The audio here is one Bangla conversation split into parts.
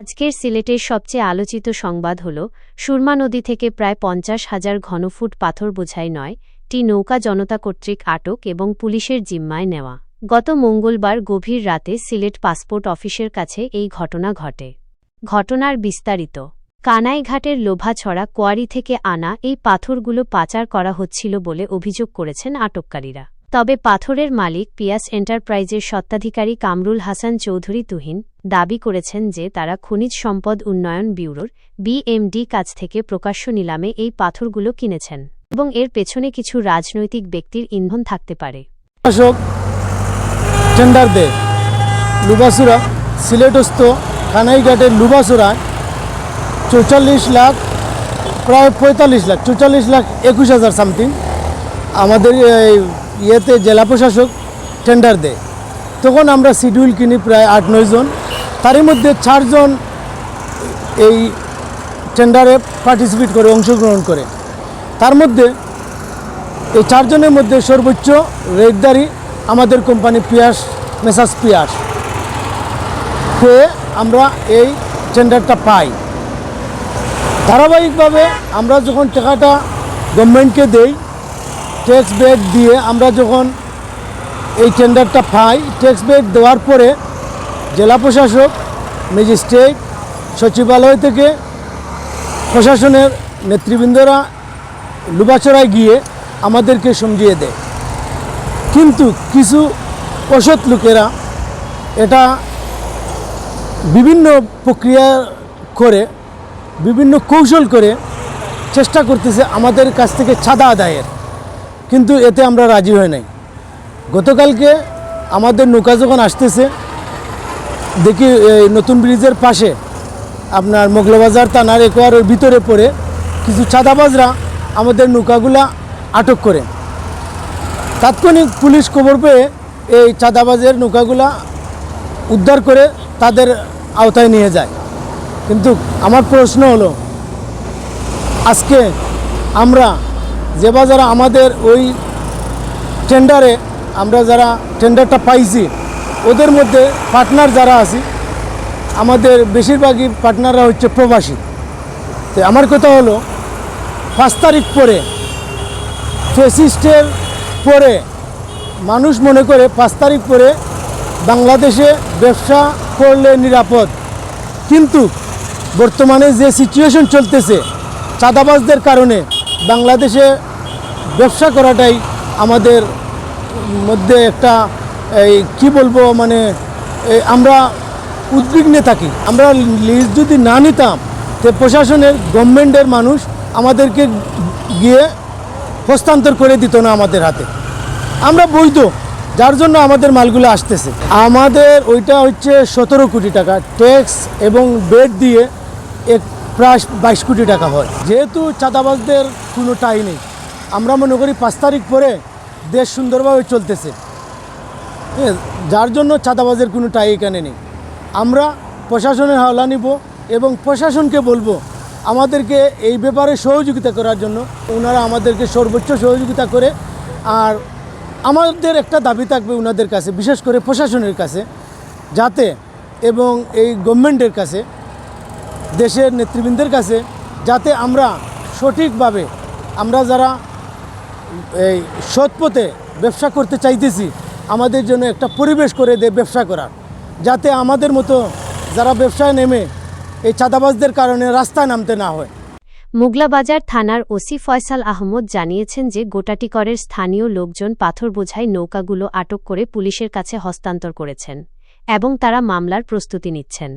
আজকের সিলেটের সবচেয়ে আলোচিত সংবাদ হল, সুরমা নদী থেকে প্রায় পঞ্চাশ হাজার ঘনফুট পাথর বোঝাই নয়, টি নৌকা জনতা কর্তৃক আটক এবং পুলিশের জিম্মায় নেওয়া। গত মঙ্গলবার গভীর রাতে সিলেট পাসপোর্ট অফিসের কাছে এই ঘটনা ঘটে। ঘটনার বিস্তারিত। কানাইঘাটের লোভাছড়া কোয়ারি থেকে আনা এই পাথরগুলো পাচার করা হচ্ছিল বলে অভিযোগ করেছেন আটককারীরা। তবে পাথরের মালিক পিয়াস এন্টারপ্রাইজের স্বত্বাধিকারী কামরুল হাসান চৌধুরী তুহিন দাবি করেছেন যে তারা খনিজ সম্পদ উন্নয়ন ব্যুরোর বিএমডি কাছ থেকে প্রকাশ্য নিলামে এই পাথরগুলো কিনেছেন এবং এর পেছনে কিছু রাজনৈতিক ব্যক্তির ইন্ধন থাকতে পারে। লুবাসুরা, সিলেটস্থ কানাইঘাটের লুবাসুরায় চৌচল্লিশ লাখ, প্রায় পঁয়তাল্লিশ লাখ, চৌচল্লিশ লাখ একুশ হাজার সামথিং আমাদের ইয়েতে জেলা প্রশাসক টেন্ডার দেয়। তখন আমরা শিডিউল কিনি প্রায় আট, নয় জন। তারই মধ্যে চারজন এই টেন্ডারে পার্টিসিপেট করে, অংশগ্রহণ করে। তার মধ্যে এই চারজনের মধ্যে সর্বোচ্চ রেটদারি আমাদের কোম্পানি পিয়াস, মেসাস পিয়াস। পেয়ে আমরা এই টেন্ডারটা পাই। ধারাবাহিকভাবে আমরা যখন টাকাটা গভর্নমেন্টকে দেই ট্যাক্স ব্যাক দিয়ে আমরা যখন এই টেন্ডারটা পাই ট্যাক্স ব্যাক দেওয়ার পরে জেলা প্রশাসক ম্যাজিস্ট্রেট সচিবালয় থেকে প্রশাসনের নেতৃবৃন্দরা লুবাচড়ায় গিয়ে আমাদেরকে সমঝিয়ে দেয়। কিন্তু কিছু অসৎ লোকেরা এটা বিভিন্ন প্রক্রিয়া করে, বিভিন্ন কৌশল করে চেষ্টা করতেছে আমাদের কাছ থেকে ছাদা আদায়ের। কিন্তু এতে আমরা রাজি হই নাই। গতকালকে আমাদের নৌকা যখন আসতেছে, দেখি এই নতুন ব্রিজের পাশে আপনার মোগলবাজার থানার একোয়ারের ভিতরে পড়ে কিছু চাঁদাবাজরা আমাদের নৌকাগুলা আটক করে। তাৎক্ষণিক পুলিশ খবর পেয়ে এই চাঁদাবাজের নৌকাগুলা উদ্ধার করে তাদের আওতায় নিয়ে যায়। কিন্তু আমার প্রশ্ন হলো, আজকে আমরা যে বা যারা আমাদের ওই টেন্ডারে আমরা যারা টেন্ডারটা পাইছি, ওদের মধ্যে পার্টনার যারা আছি, আমাদের বেশিরভাগই পার্টনাররা হচ্ছে প্রবাসী। তো আমার কথা হলো, পাঁচ তারিখ পরে ফেসিস্টের পরে মানুষ মনে করে পাঁচ তারিখ পরে বাংলাদেশে ব্যবসা করলে নিরাপদ। কিন্তু বর্তমানে যে সিচুয়েশন চলতেছে, চাঁদাবাজদের কারণে বাংলাদেশে ব্যবসা করাটাই আমাদের মধ্যে একটা, এই কী বলব মানে আমরা উদ্বিগ্নে থাকি। আমরা লিজ যদি না নিতাম, তো প্রশাসনের, গভর্নমেন্টের মানুষ আমাদেরকে গিয়ে হস্তান্তর করে দিত না আমাদের হাতে। আমরা বৈধ, যার জন্য আমাদের মালগুলো আসতেছে। আমাদের ওইটা হচ্ছে সতেরো কোটি টাকা। ট্যাক্স এবং বেড দিয়ে এক প্রায় বাইশ কোটি টাকা হয়। যেহেতু চাঁদাবাজদের কোনো টাই নেই। আমরা মনে করি পাঁচ তারিখ পরে দেশ সুন্দরভাবে চলতেছে। যার জন্য চাঁদাবাজের কোনো টাই এখানে নেই। আমরা প্রশাসনের হাওলা নিব এবং প্রশাসনকে বলব, আমাদেরকে এই ব্যাপারে সহযোগিতা করার জন্য। ওনারা আমাদেরকে সর্বোচ্চ সহযোগিতা করে আর আমাদের একটা দাবি থাকবে ওনাদের কাছে, বিশেষ করে প্রশাসনের কাছে, যাতে এবং এই গভর্নমেন্টের কাছে দেশের নেতৃবৃন্দের কাছে যাতে আমরা সঠিকভাবে আমরা যারা এই সৎ পথে ব্যবসা করতে চাইতেছি, আমাদের জন্য একটা পরিবেশ করে দেয় ব্যবসা করার যাতে আমাদের মতো যারা ব্যবসায় নেমে এই চাঁদাবাজদের কারণে রাস্তায় নামতে না হয়। মুগলাবাজার থানার ওসি ফয়সাল আহমদ জানিয়েছেন যে গোটাটিকরের স্থানীয় লোকজন পাথর বোঝাই নৌকাগুলো আটক করে পুলিশের কাছে হস্তান্তর করেছেন এবং তারা মামলার প্রস্তুতি নিচ্ছেন।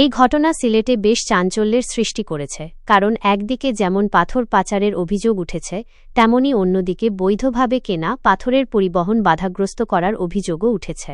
এই ঘটনা সিলেটে বেশ চাঞ্চল্যের সৃষ্টি করেছে, কারণ একদিকে যেমন পাথর পাচারের অভিযোগ উঠেছে, তেমনি অন্যদিকে বৈধভাবে কেনা পাথরের পরিবহন বাধাগ্রস্ত করার অভিযোগও উঠেছে।